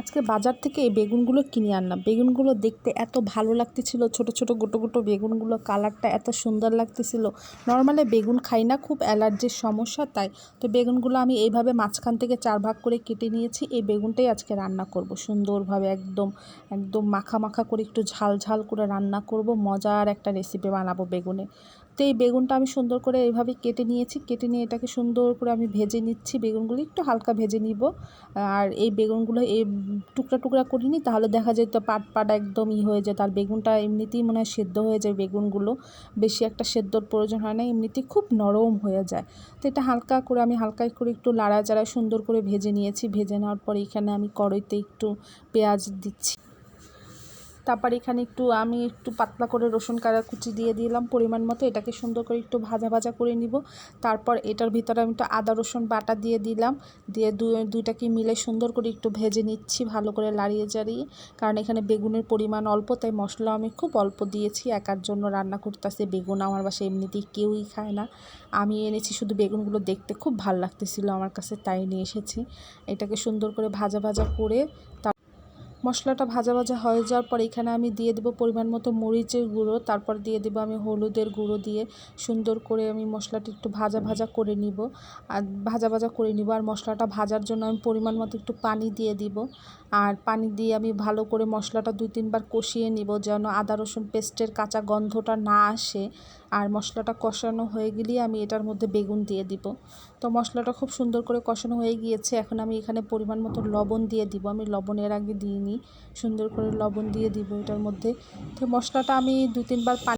আজকে বাজার থেকে এই বেগুনগুলো কিনে আনলাম। বেগুনগুলো দেখতে এত ভালো লাগতেছিল, ছোট ছোট গোটো গোটো বেগুনগুলো কালারটা এত সুন্দর লাগতেছিল। নর্মালি বেগুন খাই না, খুব অ্যালার্জির সমস্যা তাই। তো বেগুনগুলো আমি এইভাবে মাঝখান থেকে চার ভাগ করে কেটে নিয়েছি, এই বেগুনটাই আজকে রান্না করব সুন্দরভাবে একদম একদম মাখা মাখা করে একটু ঝাল ঝাল করে রান্না করব, মজার একটা রেসিপি বানাবো বেগুনে। তো এই বেগুনটা আমি সুন্দর করে এইভাবে কেটে নিয়েছি। কেটে নিয়ে এটাকে সুন্দর করে আমি ভেজে নিচ্ছি। বেগুনগুলো একটু হালকা ভেজে নিব। আর এই বেগুনগুলো এই টুকরা টুকরা করিনি, তাহলে দেখা যেত পাট পাট একদম ই হয়ে যেত আর বেগুনটা এমনিতেই মনে হয় সেদ্ধ হয়ে যায় বেগুনগুলো। বেশি একটা সেদ্ধর প্রয়োজন হয় না, এমনিতেই খুব নরম হয়ে যায়। তো এটা হালকা করে আমি হালকা করে একটু লাড়া চাড়া সুন্দর করে ভেজে নিয়েছি। ভেজে নেওয়ার পর এখানে আমি কড়াইতে একটু পেঁয়াজ দিচ্ছি। তারপর এখানে একটু আমি একটু পাতলা করে রসুন কাড়া কুচি দিয়ে দিলাম পরিমাণ মতো, এটাকে সুন্দর করে একটু ভাজা ভাজা করে নিব। তারপর এটার ভিতরে আমি একটু আদা, রসুন বাটা দিয়ে দিলাম, দিয়ে দুইটাকে মিলে সুন্দর করে একটু ভেজে নিচ্ছি ভালো করে লাড়িয়ে জাড়িয়ে কারণ এখানে বেগুনের পরিমাণ অল্প, তাই মশলা আমি খুব অল্প দিয়েছি, একার জন্য রান্না করতেছে বেগুন, আমার বাসায় এমনিতেই কেউই খায় না। আমি এনেছি শুধু বেগুনগুলো দেখতে খুব ভালো লাগতেছিল আমার কাছে, তাই নিয়ে এসেছি। এটাকে সুন্দর করে ভাজা ভাজা করে মশলাটা ভাজা ভাজা হয়ে যাওয়ার পর এখানে আমি দিয়ে দেবো পরিমাণ মতো মরিচের গুঁড়ো, তারপর দিয়ে দেবো আমি হলুদের গুঁড়ো দিয়ে সুন্দর করে আমি মশলাটা একটু ভাজা ভাজা করে নিব। আর ভাজা ভাজা করে নিব, আর মশলাটা ভাজার জন্য আমি পরিমাণ মতো একটু পানি দিয়ে দিব। আর পানি দিয়ে আমি ভালো করে মশলাটা দুই তিনবার কষিয়ে নিব যেন আদা রসুন পেস্টের কাঁচা গন্ধটা না আসে। আর মশলাটা কষানো হয়ে গেলেই আমি এটার মধ্যে বেগুন দিয়ে দিব। তো মশলাটা খুব সুন্দর করে কষানো হয়ে গিয়েছে। এখন আমি এখানে পরিমাণ মতো লবণ দিয়ে দিব। আমি লবণের আগে দিইনি। সুন্দর করে লবণ দিয়ে দিব এটার মধ্যে। তো মশলাটা আমি দু তিনবার পানি